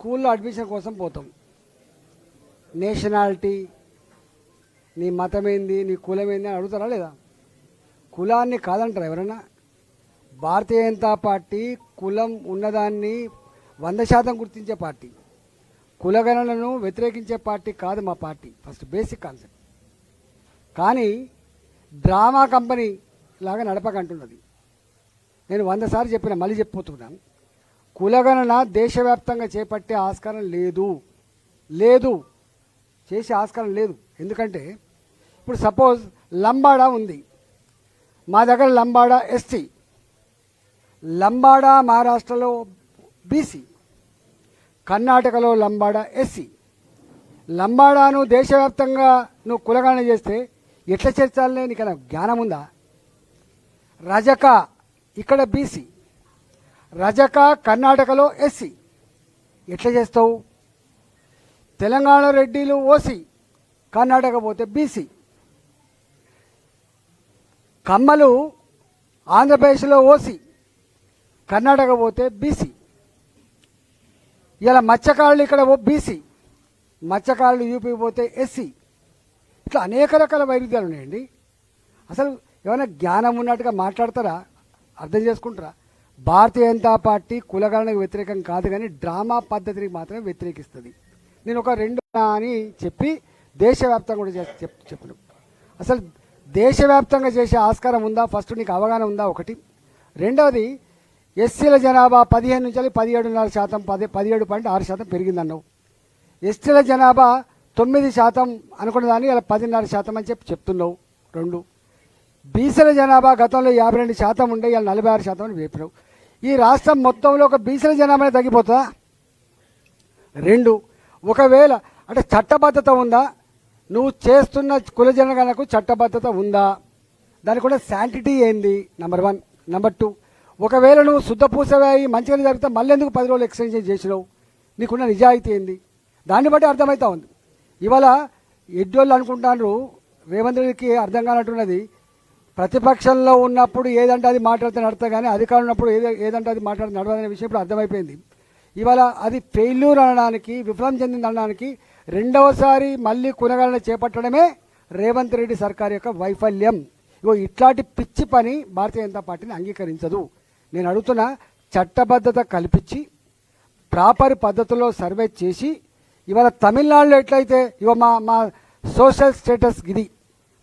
స్కూల్లో అడ్మిషన్ కోసం పోతాం. నేషనాలిటీ నీ మతం ఏంది నీ కులం ఏంది అని అడుగుతారా లేదా? కులాన్ని కాదంటారా ఎవరైనా భారతీయ జనతా పార్టీ కులం ఉన్నదాన్ని వంద శాతం గుర్తించే పార్టీ. కులగణనను వ్యతిరేకించే పార్టీ కాదు మా పార్టీ. First basic concept. కానీ డ్రామా కంపెనీ లాగా నడపకంటున్నది. నేను వంద సార్లు చెప్పిన మళ్ళీ చెప్పిపోతున్నాను కులగణన దేశవ్యాప్తంగా చేపట్టే ఆస్కారం లేదు. లేదు. చేసే ఆస్కారం లేదు. ఎందుకంటే ఇప్పుడు సపోజ్ లంబాడా ఉంది. మా దగ్గర లంబాడా ఎస్టీ లంబాడా మహారాష్ట్రలో బీసీ. కర్ణాటకలో లంబాడా ఎస్సీ. లంబాడాను దేశవ్యాప్తంగా నువ్వు కులగణన చేస్తే ఎట్లా చేర్చాలనే నీకు జ్ఞానం ఉందా? రజక ఇక్కడ బీసీ. రజక కర్ణాటకలో ఎస్సీ. ఎట్లా చేస్తావు? తెలంగాణ రెడ్డిలు ఓసీ కర్ణాటక పోతే బీసీ. కమ్మలు ఆంధ్రప్రదేశ్లో ఓసీ కర్ణాటక పోతే బీసీ. ఇలా మత్స్యకారులు ఇక్కడ బీసీ మత్స్యకారులు యూపీ పోతే ఎస్సీ. ఇట్లా అనేక రకాల వైరుధ్యాలు ఉన్నాయండి. అసలు ఏమైనా జ్ఞానం ఉన్నట్టుగా మాట్లాడతారా? అర్థం చేసుకుంటారా? భారతీయ జనతా పార్టీ కులగణకు వ్యతిరేకం కాదు కానీ డ్రామా పద్ధతిని మాత్రమే వ్యతిరేకిస్తుంది. నేను ఒక రెండు అని చెప్పి దేశవ్యాప్తంగా కూడా చేసి చెప్పను. అసలు దేశవ్యాప్తంగా చేసే ఆస్కారం ఉందా? ఫస్ట్ నీకు అవగాహన ఉందా ఒకటి. రెండవది ఎస్సీల జనాభా పదిహేను నుంచి పదిహేడున్నర శాతం పది పదిహేడు పాయింట్ ఆరు శాతం పెరిగిందన్నావు. ఎస్టీల జనాభా తొమ్మిది శాతం అనుకున్న దాన్ని ఇలా పదిన్నర శాతం అని చెప్పి చెప్తున్నావు. రెండు. బీసీల జనాభా గతంలో యాభై రెండు శాతం ఉండే ఇలా నలభై ఆరు శాతం అని వేపినావు. ఈ రాష్ట్రం మొత్తంలో ఒక బీసీల జనాభా తగ్గిపోతుందా? రెండు ఒకవేళ అంటే చట్టబద్ధత ఉందా? నువ్వు చేస్తున్న కుల జనగణకు చట్టబద్ధత ఉందా? దానికి కూడా శాంటిటీ ఏంది? నెంబర్ వన్ నెంబర్ టూ ఒకవేళ నువ్వు శుద్ధ పూసవాయి మంచిగా జరిగితే మళ్ళీ ఎందుకు పది రోజులు ఎక్స్టెన్షన్ చేసినావు? నీకున్న నిజాయితీ ఏంది? దాన్ని బట్టి అర్థమవుతా ఉంది. ఇవాళ ఎడ్డోళ్ళు అనుకుంటాను రేవంత్ రెడ్డికి అర్థం కానట్టున్నది ప్రతిపక్షంలో ఉన్నప్పుడు ఏదంటే అది మాట్లాడితే నడతా కానీ అధికారం ఉన్నప్పుడు ఏది ఏదంటే అది మాట్లాడితే నడవదనే విషయం ఇప్పుడు అర్థమైపోయింది. ఇవాళ అది ఫెయిల్యూర్ అనడానికి విఫలం చెందింది అనడానికి రెండవసారి మళ్ళీ కునగలన చేపట్టడమే రేవంత్ రెడ్డి సర్కార్ యొక్క వైఫల్యం. ఇగో ఇట్లాంటి పిచ్చి పని భారతీయ జనతా పార్టీని అంగీకరించదు. నేను అడుగుతున్న చట్టబద్ధత కల్పించి ప్రాపర్ పద్ధతిలో సర్వే చేసి ఇవాళ తమిళనాడులో ఎట్లయితే ఇగో మా మా సోషల్ స్టేటస్ ఇది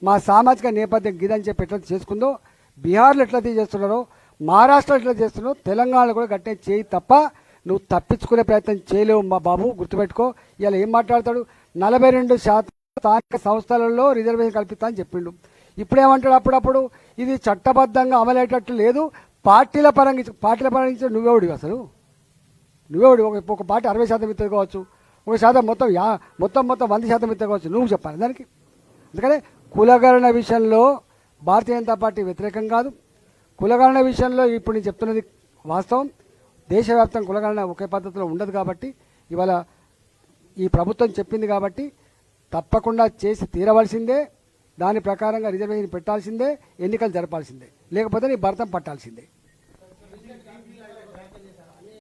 మా సామాజిక నేపథ్యం గిదని చెప్పి ఎట్లయితే చేసుకుందో బీహార్లో ఎట్లయితే చేస్తున్నారో మహారాష్ట్రలో ఎట్లా చేస్తున్నారో తెలంగాణలో కూడా గట్టే చేయి తప్ప నువ్వు తప్పించుకునే ప్రయత్నం చేయలేవు మా బాబు గుర్తుపెట్టుకో. ఇలా ఏం మాట్లాడతాడు? నలభై రెండు శాతం స్థానిక సంస్థలలో రిజర్వేషన్ కల్పిస్తా అని చెప్పిండు. ఇప్పుడేమంటాడు అప్పుడప్పుడు? ఇది చట్టబద్ధంగా అమలయ్యేటట్టు లేదు. పార్టీల పరంగా పార్టీల పరంగా ఇచ్చిన అసలు? నువ్వేవుడి ఒక ఒక పార్టీ అరవై శాతం ఇస్తే కావచ్చు. ఒక శాతం మొత్తం యా మొత్తం మొత్తం వంద శాతం ఇస్తే కావచ్చు. నువ్వు చెప్పాలి దానికి. అందుకనే కులగణన విషయంలో భారతీయ జనతా పార్టీ వ్యతిరేకం కాదు. కులగణన విషయంలో ఇప్పుడు నేను చెప్తున్నది వాస్తవం. దేశవ్యాప్తం కులగణన ఒకే పద్ధతిలో ఉండదు కాబట్టి ఇవాళ ఈ ప్రభుత్వం చెప్పింది కాబట్టి తప్పకుండా చేసి తీరవలసిందే. దాని ప్రకారంగా రిజర్వేషన్ పెట్టాల్సిందే ఎన్నికలు జరపాల్సిందే. లేకపోతే నీ భర్తం పట్టాల్సిందే.